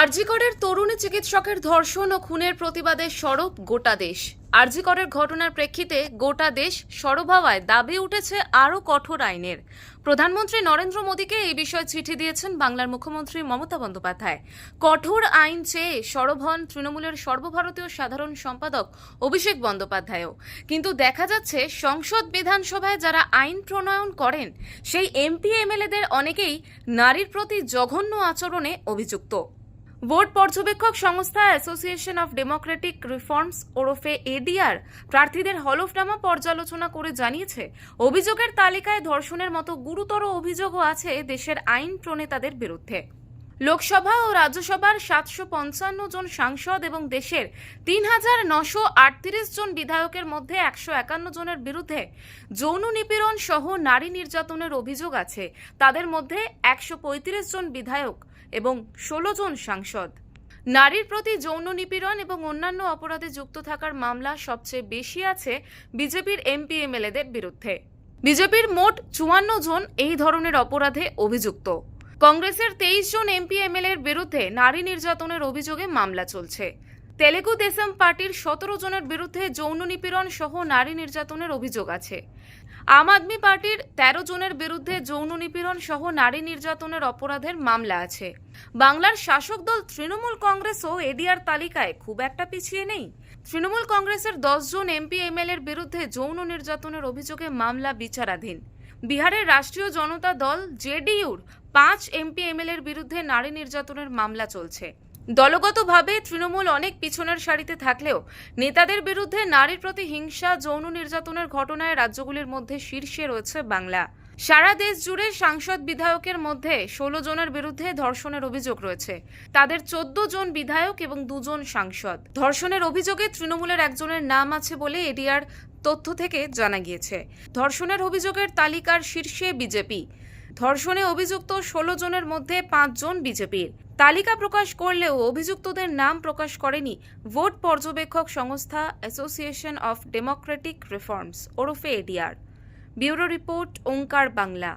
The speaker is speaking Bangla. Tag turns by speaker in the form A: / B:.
A: আরজিকরের তরুণী চিকিৎসকের ধর্ষণ ও খুনের প্রতিবাদে সরব গোটা দেশ। আরজিকরের ঘটনার প্রেক্ষিতে গোটা দেশ সরব হওয়ায় দাবি উঠেছে আরও কঠোর আইনের। প্রধানমন্ত্রী নরেন্দ্র মোদীকে এই বিষয়ে চিঠি দিয়েছেন বাংলার মুখ্যমন্ত্রী মমতা বন্দ্যোপাধ্যায়। কঠোর আইন চেয়ে সরব হন তৃণমূলের সর্বভারতীয় সাধারণ সম্পাদক অভিষেক বন্দ্যোপাধ্যায়ও। কিন্তু দেখা যাচ্ছে সংসদ বিধানসভায় যারা আইন প্রণয়ন করেন, সেই এমপি, এমএলএদের অনেকেই নারীর প্রতি জঘন্য আচরণে অভিযুক্ত। ভোট পর্যবেক্ষক সংস্থা অ্যাসোসিয়েশন অফ ডেমোক্রেটিক রিফর্মস ওরফে এডিআর প্রার্থীদের হলফনামা পর্যালোচনা করে জানিয়েছে। অভিযোগের তালিকায় ধর্ষণের মতো গুরুতর অভিযোগও আছে দেশের আইন প্রণেতাদের বিরুদ্ধে। লোকসভা ও রাজ্যসভার সাতশো পঞ্চান্ন জন সাংসদ এবং দেশের তিন হাজার নশো আটত্রিশ জন বিধায়কের মধ্যে একশো একান্ন জনের বিরুদ্ধে যৌন নিপীড়ন সহ নারী নির্যাতনের অভিযোগ আছে। তাদের মধ্যে একশো পঁয়ত্রিশ জন বিধায়ক এবং ষোলো জন সাংসদ। নারীর প্রতি যৌন নিপীড়ন এবং অন্যান্য অপরাধে যুক্ত থাকার মামলা সবচেয়ে বেশি আছে বিজেপির এমপি এমএলএদের বিরুদ্ধে। বিজেপির মোট চুয়ান্ন জন এই ধরনের অপরাধে অভিযুক্ত। কংগ্রেসের তেইশ জন এমপি এমএলএর বিরুদ্ধে নারী নির্যাতনের অভিযোগে মামলা চলছে। তেলেগু দেশম পার্টির সতেরো জনের বিরুদ্ধে যৌন নিপীড়ন সহ নারী নির্যাতনের অভিযোগ আছে। আম আদমি পার্টির তেরো জনের বিরুদ্ধে যৌন নিপীড়ন সহ নারী নির্যাতনের অপরাধের মামলা আছে। বাংলার শাসক দল তৃণমূল কংগ্রেসও এডিআর তালিকায় খুব একটা পিছিয়ে নেই। তৃণমূল কংগ্রেসের জন এমপি এমএলএর বিরুদ্ধে যৌন নির্যাতনের অভিযোগে মামলা বিচারাধীন। বিহারের রাষ্ট্রীয় জনতা দল জেডিইউর পাঁচ এমপি এমএলএর বিরুদ্ধে নারী নির্যাতনের মামলা চলছে। দলগতভাবে তৃণমূল অনেক পিছনের সারিতে থাকলেও নেতাদের বিরুদ্ধে নারীর প্রতি হিংসা, যৌন নির্যাতনের ঘটনায় রাজ্যগুলির মধ্যে শীর্ষে রয়েছে বাংলা। সারা দেশ জুড়ে সাংসদ বিধায়কের মধ্যে ষোলো জনের বিরুদ্ধে ধর্ষণের অভিযোগ রয়েছে। তাদের চোদ্দ জন বিধায়ক এবং দুজন সাংসদ। ধর্ষণের অভিযোগে তৃণমূলের একজনের নাম আছে বলে এডিআর তথ্য থেকে জানা গিয়েছে। ধর্ষণের অভিযোগের তালিকার শীর্ষে বিজেপি। ধর্ষণে অভিযুক্ত ষোলো জনের মধ্যে পাঁচজন বিজেপির। তালিকা প্রকাশ করলেও অভিযুক্তদের নাম প্রকাশ করেনি ভোট পর্যবেক্ষক সংস্থা অ্যাসোসিয়েশন অফ ডেমোক্রেটিক রিফর্মস ওরফে ADR bureau report, Onkar Bangla.